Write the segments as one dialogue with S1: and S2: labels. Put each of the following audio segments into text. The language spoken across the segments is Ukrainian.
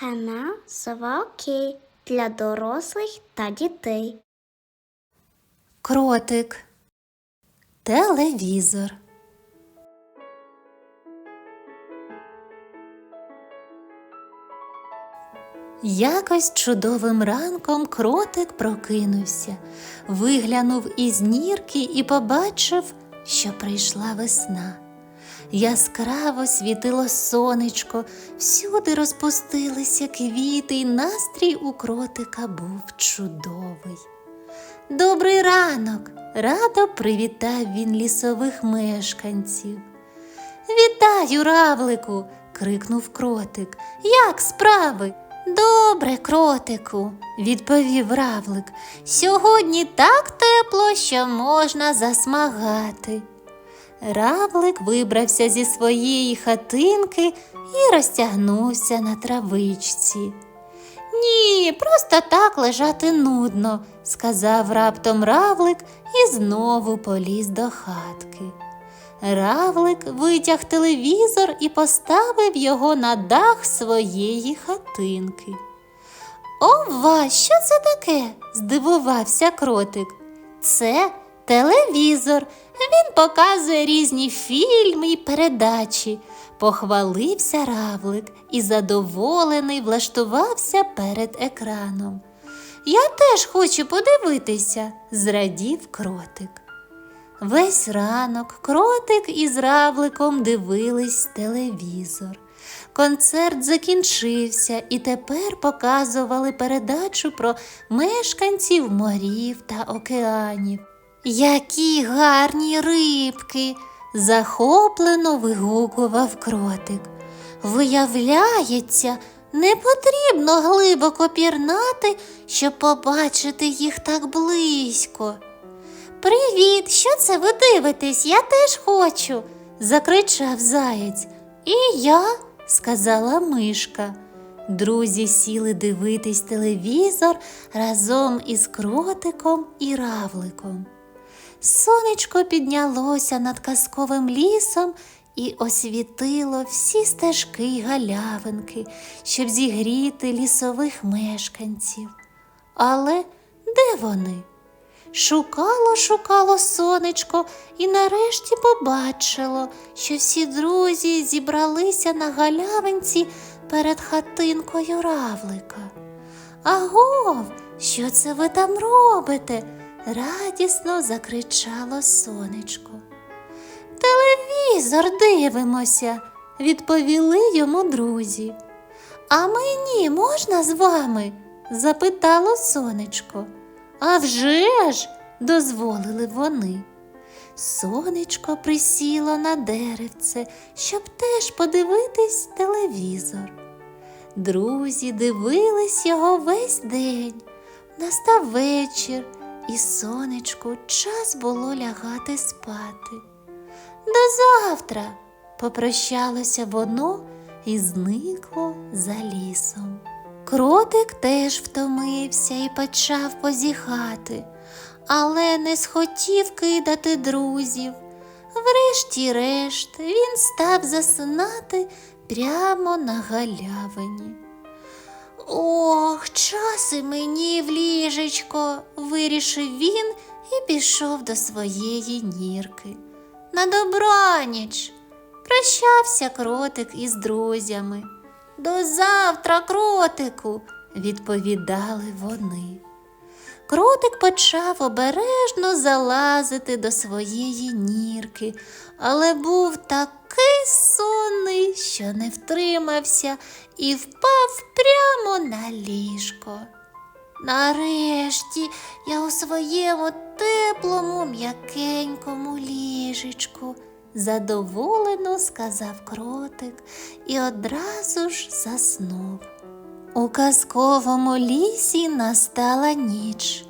S1: Канал Сова для дорослих та дітей.
S2: Кротик. Телевізор. Якось чудовим ранком кротик прокинувся, виглянув із нірки і побачив, що прийшла весна. Яскраво світило сонечко, всюди розпустилися квіти, і настрій у кротика був чудовий. Добрий ранок! радо привітав він лісових мешканців. Вітаю, равлику. крикнув кротик. Як справи? Добре, кротику, відповів равлик. Сьогодні так тепло, що можна засмагати. Равлик вибрався зі своєї хатинки і розтягнувся на травичці. Ні, просто так лежати нудно, сказав раптом равлик і знову поліз до хатки. Равлик витяг телевізор і поставив його на дах своєї хатинки. Ова, що це таке? здивувався кротик. Це телевізор. Він показує різні фільми і передачі. Похвалився равлик і задоволений влаштувався перед екраном. Я теж хочу подивитися, зрадів кротик. Весь ранок кротик із равликом дивились телевізор. Концерт закінчився і тепер показували передачу про мешканців морів та океанів. Які гарні рибки! захоплено вигукував кротик. Виявляється, не потрібно глибоко пірнати, щоб побачити їх так близько. Привіт, що це ви дивитесь? Я теж хочу, закричав заєць. І я, сказала мишка. Друзі сіли дивитись телевізор разом із кротиком і равликом. Сонечко піднялося над казковим лісом і освітило всі стежки й галявинки, щоб зігріти лісових мешканців. Але де вони? Шукало, шукало сонечко і нарешті побачило, що всі друзі зібралися на галявинці перед хатинкою равлика. Агов, що це ви там робите? Радісно закричало сонечко. Телевізор дивимося, відповіли йому друзі. А мені можна з вами? запитало сонечко. «А вже ж!» – дозволили вони. Сонечко присіло на деревце, щоб теж подивитись телевізор. Друзі дивились його весь день. Настав вечір, і сонечку час було лягати спати. До завтра попрощалося воно і зникло за лісом. Кротик теж втомився і почав позіхати, але не схотів кидати друзів. Врешті-решт він став засинати прямо на галявині. Ох, час і мені в ліжечко, вирішив він і пішов до своєї нірки. На добраніч прощався кротик із друзями. До завтра, кротику, відповідали вони. Кротик почав обережно залазити до своєї нірки, але був такий сонний, що не втримався і впав прямо на ліжко. Нарешті я у своєму теплому, м'якенькому ліжечку, задоволено сказав кротик і одразу ж заснув. У казковому лісі настала ніч,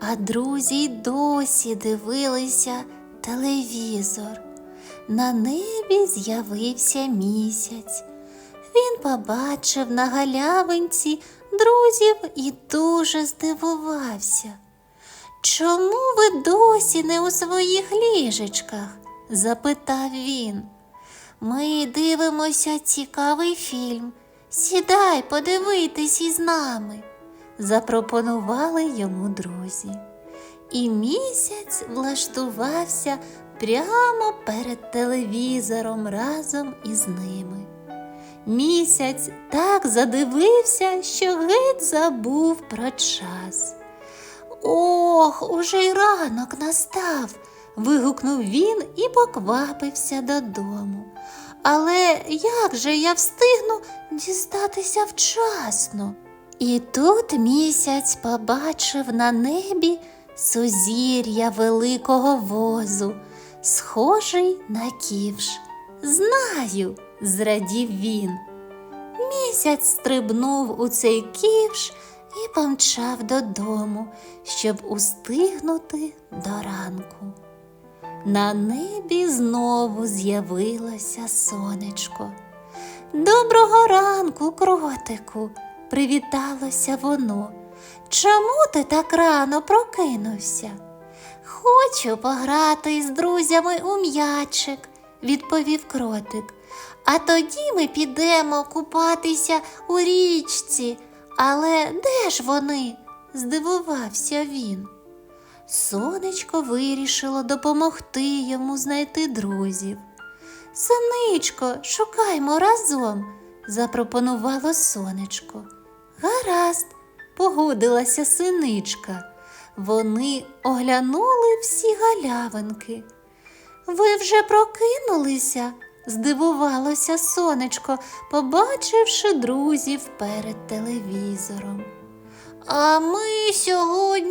S2: а друзі й досі дивилися телевізор. На небі з'явився місяць. Він побачив на галявинці друзів і дуже здивувався. Чому ви досі не у своїх ліжечках? запитав він. Ми дивимося цікавий фільм. Сідай, подивитись із нами, запропонували йому друзі. І місяць влаштувався прямо перед телевізором разом із ними. Місяць так задивився, що геть забув про час. Ох, уже й ранок настав. вигукнув він і поквапився додому. Але як же я встигну дістатися вчасно? І тут місяць побачив на небі сузір'я великого возу, схожий на ківш. Знаю, зрадів він. Місяць стрибнув у цей ківш і помчав додому, щоб устигнути до ранку. На небі знову з'явилося сонечко. Доброго ранку, кротику, привіталося воно. Чому ти так рано прокинувся? Хочу пограти з друзями у м'ячик, відповів кротик. А тоді ми підемо купатися у річці. Але де ж вони? здивувався він. Сонечко вирішило допомогти йому знайти друзів. Синичко, шукаймо разом, запропонувало сонечко. Гаразд, погодилася синичка. Вони оглянули всі галявинки. Ви вже прокинулися? здивувалося сонечко, побачивши друзів перед телевізором. А ми сьогодні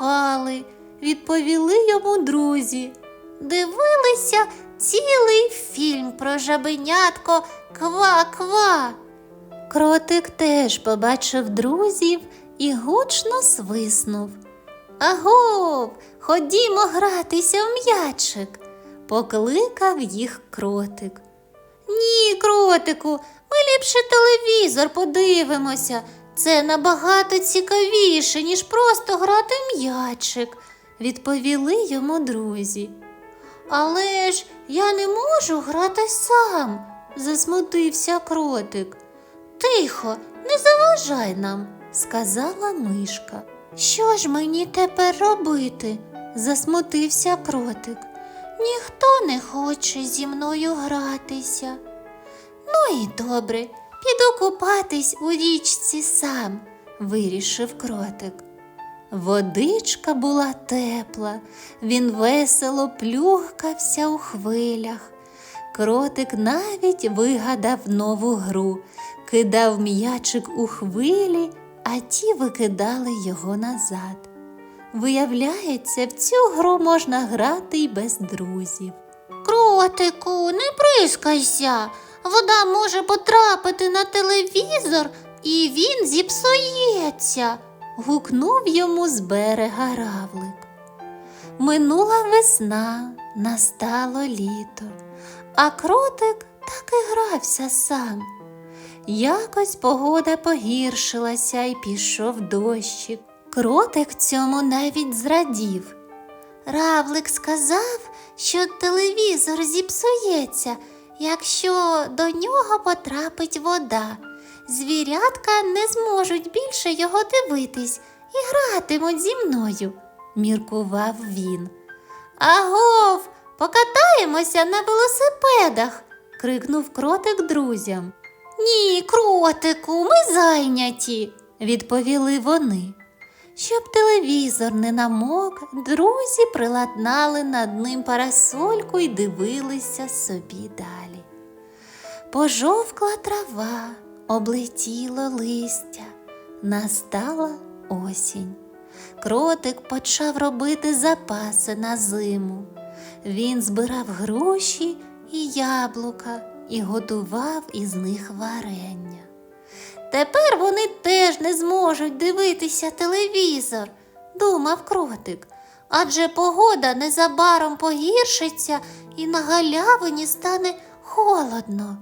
S2: й відповіли йому друзі. Дивилися цілий фільм про жабенятко Ква-ква. Кротик теж побачив друзів і гучно свиснув. Агов, ходімо гратися в м'ячик, покликав їх кротик. Ні, кротику, ми ліпше телевізор подивимося. Це набагато цікавіше, ніж просто грати м'ячик, відповіли йому друзі. Але ж я не можу грати сам, засмутився кротик. Тихо, не заважай нам, сказала мишка. Що ж мені тепер робити? засмутився кротик. Ніхто не хоче зі мною гратися. Ну і добре, піду купатись у річці сам, вирішив кротик. Водичка була тепла, він весело плюхкався у хвилях. Кротик навіть вигадав нову гру, кидав м'ячик у хвилі, а ті викидали його назад. Виявляється, в цю гру можна грати й без друзів. Кротику, не прискайся. Вода може потрапити на телевізор і він зіпсується, гукнув йому з берега равлик. Минула весна, настало літо, а кротик так і грався сам. Якось погода погіршилася і пішов дощик. Кротик цьому навіть зрадів. Равлик сказав, що телевізор зіпсується, якщо до нього потрапить вода. Звірятка не зможуть більше його дивитись і гратимуть зі мною, міркував він. Агов, покатаємося на велосипедах, крикнув кротик друзям. Ні, кротику, ми зайняті, відповіли вони. Щоб телевізор не намок, друзі приладнали над ним парасольку і дивилися собі далі. Пожовкла трава, облетіло листя, настала осінь. Кротик почав робити запаси на зиму. Він збирав гроші і яблука і готував із них варення. Тепер вони теж не зможуть дивитися телевізор, думав кротик, адже погода незабаром погіршиться і на галявині стане холодно.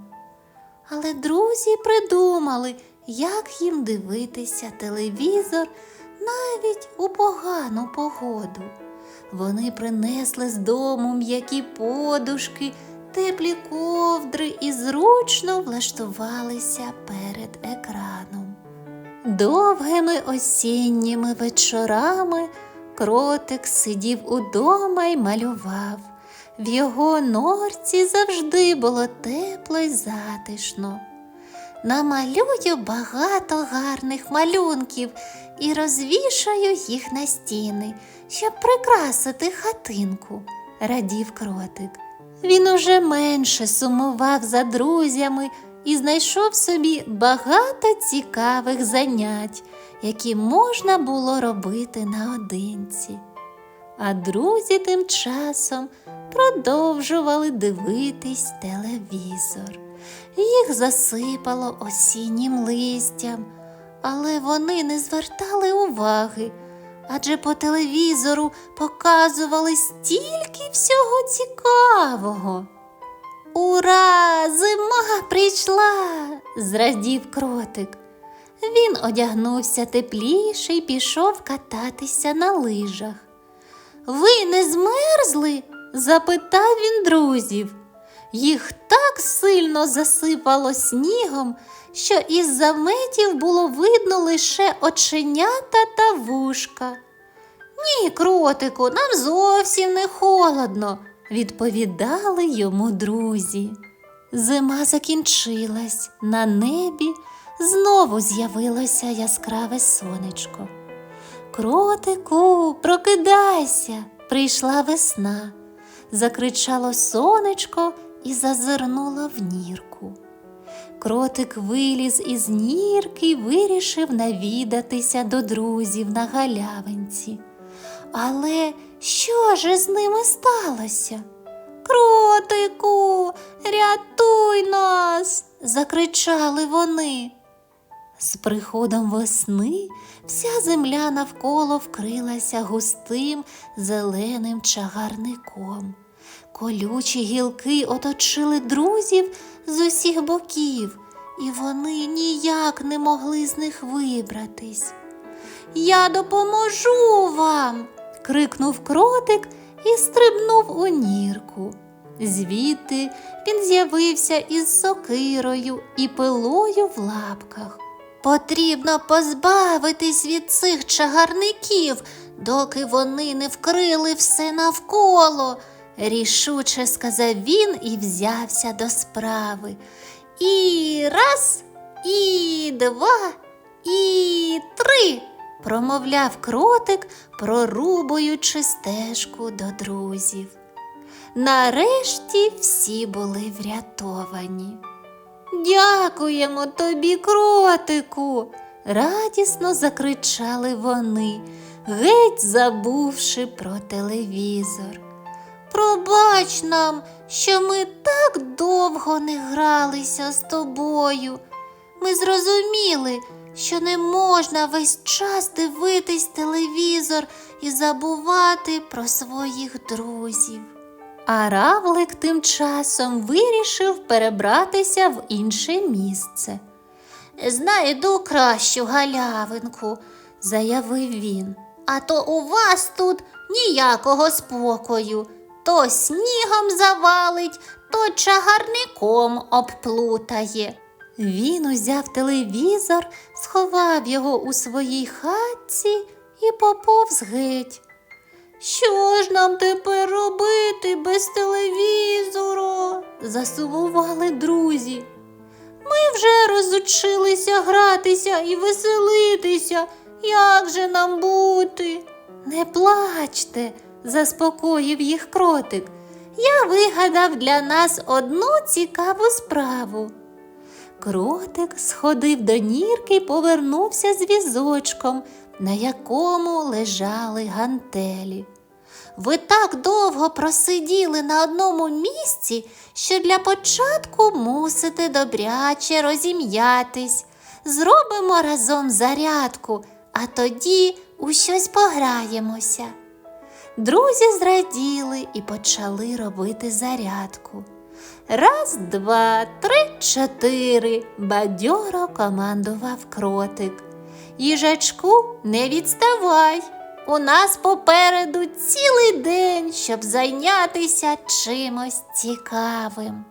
S2: Але друзі придумали, як їм дивитися телевізор навіть у погану погоду. Вони принесли з дому м'які подушки теплі ковдри і зручно влаштувалися перед екраном. Довгими осінніми вечорами кротик сидів удома й малював. В його норці завжди було тепло й затишно. Намалюю багато гарних малюнків і розвішаю їх на стіни, щоб прикрасити хатинку, радів кротик. Він уже менше сумував за друзями і знайшов собі багато цікавих занять, які можна було робити наодинці. А друзі тим часом продовжували дивитись телевізор. Їх засипало осіннім листям, але вони не звертали уваги, адже по телевізору показували стільки всього цікавого. Ура! Зима прийшла! зрадів кротик. Він одягнувся тепліше і пішов кататися на лижах. Ви не змерзли? запитав він друзів. Їх так сильно засипало снігом, що із заметів було видно лише оченята та вушка. Ні, кротику, нам зовсім не холодно, відповідали йому друзі. Зима закінчилась, на небі знову з'явилося яскраве сонечко. Кротику, прокидайся, прийшла весна, закричало сонечко і зазирнуло в нірку. Кротик виліз із нірки й вирішив навідатися до друзів на галявинці. Але що ж з ними сталося? Кротику, рятуй нас, закричали вони. З приходом весни вся земля навколо вкрилася густим зеленим чагарником. Колючі гілки оточили друзів з усіх боків, і вони ніяк не могли з них вибратись. Я допоможу вам. крикнув кротик і стрибнув у нірку. Звідти він з'явився із сокирою і пилою в лапках. Потрібно позбавитись від цих чагарників, доки вони не вкрили все навколо, рішуче сказав він і взявся до справи. І раз, і два, і три, промовляв кротик, прорубуючи стежку до друзів. Нарешті всі були врятовані. Дякуємо тобі, кротику. радісно закричали вони, геть забувши про телевізор. Пробач нам, що ми так довго не гралися з тобою. Ми зрозуміли, що не можна весь час дивитись телевізор і забувати про своїх друзів. А равлик тим часом вирішив перебратися в інше місце. Знайду кращу галявинку, заявив він. А то у вас тут ніякого спокою. То снігом завалить, то чагарником обплутає. Він узяв телевізор, сховав його у своїй хатці і поповз геть. Що ж нам тепер робити без телевізору? засумували друзі. Ми вже розучилися гратися і веселитися. Як же нам бути? Не плачте, заспокоїв їх кротик. Я вигадав для нас одну цікаву справу. Кротик сходив до нірки і повернувся з візочком, на якому лежали гантелі. Ви так довго просиділи на одному місці, що для початку мусите добряче розім'ятись. Зробимо разом зарядку, а тоді у щось пограємося. Друзі зраділи і почали робити зарядку. Раз, два, три, чотири. Бадьоро командував кротик. Їжачку, не відставай. У нас попереду цілий день, щоб зайнятися чимось цікавим.